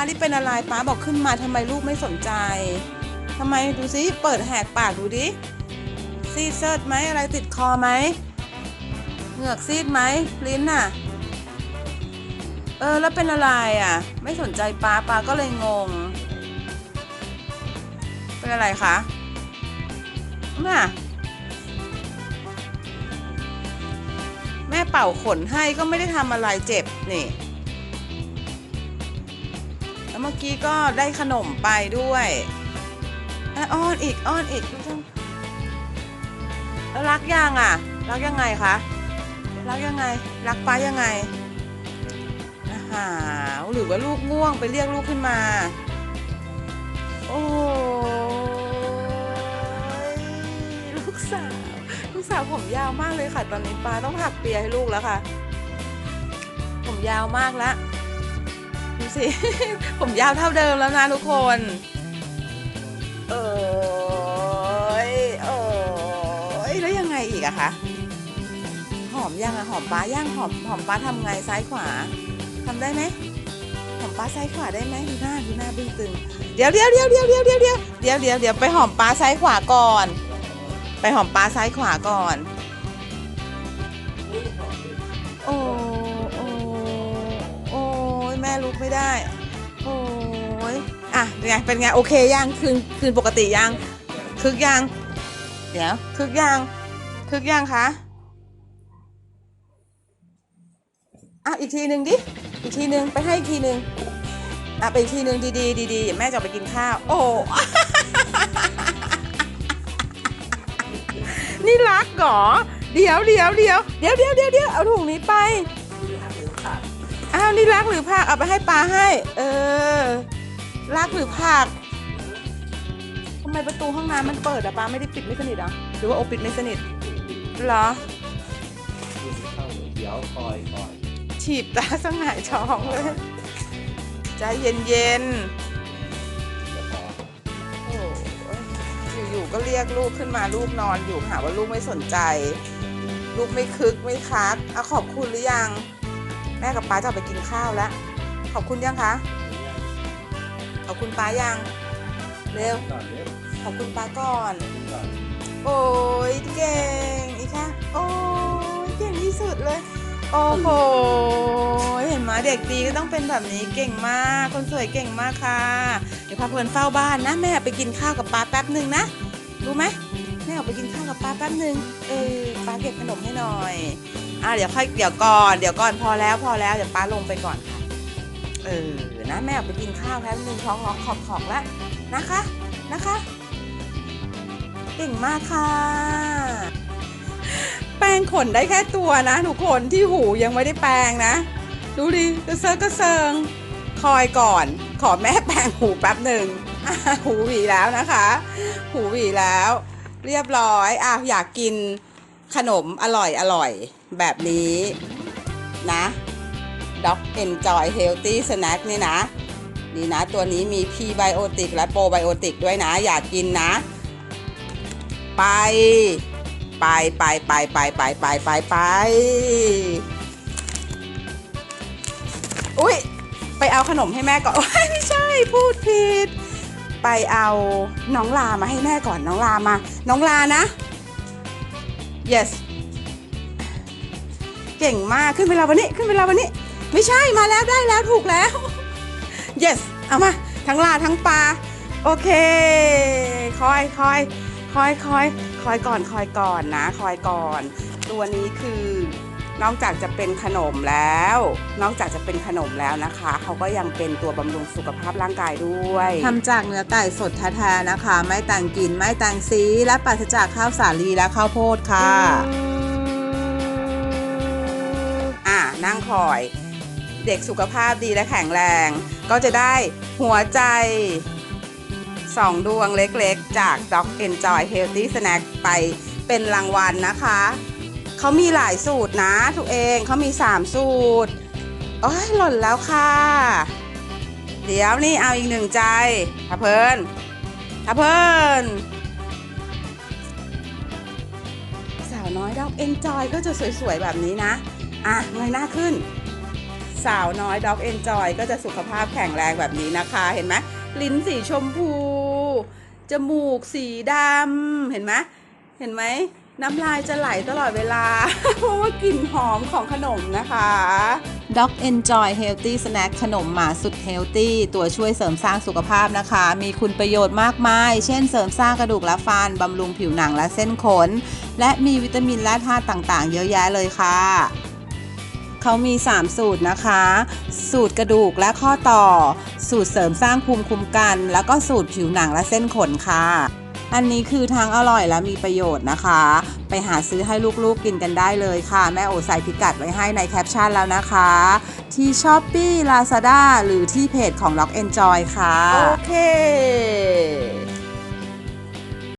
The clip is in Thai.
านี่เป็นอะไรป้าบอกขึ้นมาทำไมลูกไม่สนใจทำไมดูสิเปิดแหกปากดูดิซีดเซิร์ดไหมอะไรติดคอไหมเหงือกซีดไหมลิ้นน่ะเออแล้วเป็นอะไรอะ ไม่สนใจป้าป้าก็เลยงง เป็นอะไรคะน่ะแม่เป่าขนให้ก็ไม่ได้ทำอะไรเจ็บนี่ แล้วเมื่อกี้ก็ได้ขนมไปด้วยออดอนอีกอ้อนอีกแล้วรักยังอะ รักยังไงคะ รักยังไง รักป้ายังไงอาหาหรือว่าลูกง่วงไปเรียกลูกขึ้นมา โอ้ยลูกสาว ลูกสาวผมยาวมากเลยค่ะ ตอนนี้ป้าต้องหักเปียให้ลูกแล้วค่ะ ผมยาวมากแล้ว สิ ผมยาวเท่าเดิมแล้วนะทุกคน เอยเอยแล้วยังไงอีกอะคะ หอมยังอะหอมป้าย่างหอมหอมป้าทำไงซ้ายขวาทำได้ไหมหอมป้าซ้ายขวาได้ไหมดูหน้าดูหน้าบึ้งตึงเดี๋ยวเดี๋ยวเดี๋ยวเดี๋ยวเดี๋ยวเดี๋ยวเดี๋ยวเดี๋ยวเดี๋ยวเดี๋ยวไปหอมป้าซ้ายขวาก่อน ไปหอมป้าซ้ายขวาก่อน โอ้ ลุกไม่ได้ โอ้ยอะเป็นไง เป็นไง โอเคยังคืนคืนปกติยังคึกยังเดี๋ยวคึกยังคึกยังคะอะอีกทีหนึ่งดิ อีกทีหนึ่งไปให้อีกทีหนึ่งอะไปอีกทีหนึ่งดีๆดีๆเดี๋ยวแม่จะไปกินข้าว โอ้นี่รักเหรอ เดี๋ยวเดี๋ยวเดี๋ยวเดี๋ยวเดี๋ยวเดี๋ยวเอาถุงนี้ไป อ้าวนี่รักหรือผักเอาไปให้ปลาให้ เออ รักหรือผักทำไมประตูห้องน้ำมันเปิดอะปลาไม่ได้ปิดไม่สนิทเหรอหรือว่าโอปิดไม่สนิทเหรอเดี๋ยวคอยคอยฉีบตาสงายท้องเลยใจเย็นเย็นเดี๋ยวพอๆโอ้ยอยู่ๆก็เรียกลูกขึ้นมาลูกนอนอยู่หาว่าลูกไม่สนใจ ลูกไม่คึกไม่คักเอาขอบคุณหรือยัง แม่กับป้าจะออกไปกินข้าวแล้ว ขอบคุณยังคะ ขอบคุณป้ายัง เร็วก่อนเร็วขอบคุณป้าก่อนก่อน โอ้ยเก่ง อีกค่ะ โอ้ยเก่งที่สุดเลย โอ้โห เห็นไหมเด็กดีก็ต้องเป็นแบบนี้เก่งมาก คนสวยเก่งมากค่ะ เดี๋ยวพาเพลินเฝ้าบ้านนะ แม่ไปกินข้าวกับป้าแป๊บหนึ่งนะ รู้ไหมแม่ออกไปกินข้าวกับป้าแป๊บหนึ่งเออป้าเก็บขนมให้หน่อย อะเดี๋ยวค่อยเดี๋ยวก่อนเดี๋ยวก่อนพอแล้วพอแล้วเดี๋ยวป้าลงไปก่อนค่ะเออนะแม่ออกไปกินข้าวแป๊บหนึ่งท้องร้องขอบขอบแล้วนะคะนะคะเก่งมากค่ะ แปรงขนได้แค่ตัวนะทุกคนที่หูยังไม่ได้แปรงนะ ดูดิกระเซิร์กระเซิงคอยก่อน ขอแม่แปรงหูแป๊บหนึ่งหูหวีแล้วนะคะ หูหวีแล้ว เรียบร้อยอะอยากกิน ขนมอร่อยอร่อยแบบนี้นะ Dog Enjoy Healthy Snack นี่นะ นี่นะ ตัวนี้มี Prebiotic และ Probiotic ด้วยนะ อยากกินนะ ไป ไปไปไปไปไปไปไปไปอุ้ยไปเอาขนมให้แม่ก่อนโอ๊ยไม่ใช่พูดผิด ไปเอาน้องลามาให้แม่ก่อนน้องลามา น้องลานะ yes เก่งมากขึ้นเวลาวันนี้ขึ้นเวลาวันนี้ ไม่ใช่มาแล้วได้แล้วถูกแล้ว yes เอามา ทั้งลาทั้งปลาโอเค คอยคอยคอยคอยคอยก่อนคอยก่อนนะ คอยก่อน ตัวนี้คือ นอกจากจะเป็นขนมแล้ว นอกจากจะเป็นขนมแล้วนะคะ เขาก็ยังเป็นตัวบำรุงสุขภาพร่างกายด้วย ทำจากเนื้อไก่สดแท้ๆนะคะ ไม่แต่งกลิ่นไม่แต่งสี และปราศจากข้าวสาลีและข้าวโพดค่ะ อะนั่งคอย เด็กสุขภาพดีและแข็งแรง ก็จะได้หัวใจสองดวงเล็กๆ จาก Dog Enjoy Healthy Snack ไปเป็นรางวัลนะคะ เขามีหลายสูตรนะทุกเองเขามี3สูตรโอ้ยหล่นแล้วค่ะ เดี๋ยวนี่เอาอีกหนึ่งใจทับเพลินทับเพลินสาวน้อย Dog Enjoy ก็จะสวยๆแบบนี้นะ อะเงยหน้าขึ้น สาวน้อยด็อกเอนจอยก็จะสุขภาพแข็งแรงแบบนี้นะคะเห็นไหมลิ้นสีชมพู จมูกสีดำเห็นไหม เห็นไหมน้ำลายจะไหลตลอดเวลา เพราะว่ากลิ่นหอมของขนมนะคะ Dog Enjoy Healthy Snack ขนมหมาสุดเฮลตี้ตัวช่วยเสริมสร้างสุขภาพนะคะ มีคุณประโยชน์มากมาย เช่นเสริมสร้างกระดูกและฟัน บำรุงผิวหนังและเส้นขน และมีวิตามินและธาตุต่างๆ เยอะแยะเลยค่ะเขามี 3 สูตรนะคะ สูตรกระดูกและข้อต่อ สูตรเสริมสร้างภูมิคุ้มกัน แล้วก็สูตรผิวหนังและเส้นขนค่ะ อันนี้คือทั้งอร่อยและมีประโยชน์นะคะ ไปหาซื้อให้ลูกๆกินกันได้เลยค่ะ แม่โอใส่พิกัดไว้ให้ในแคปชั่นแล้วนะคะ ที่ช้อปปี้ลาซาด้าหรือที่เพจของ Lock Enjoy ค่ะ โอเค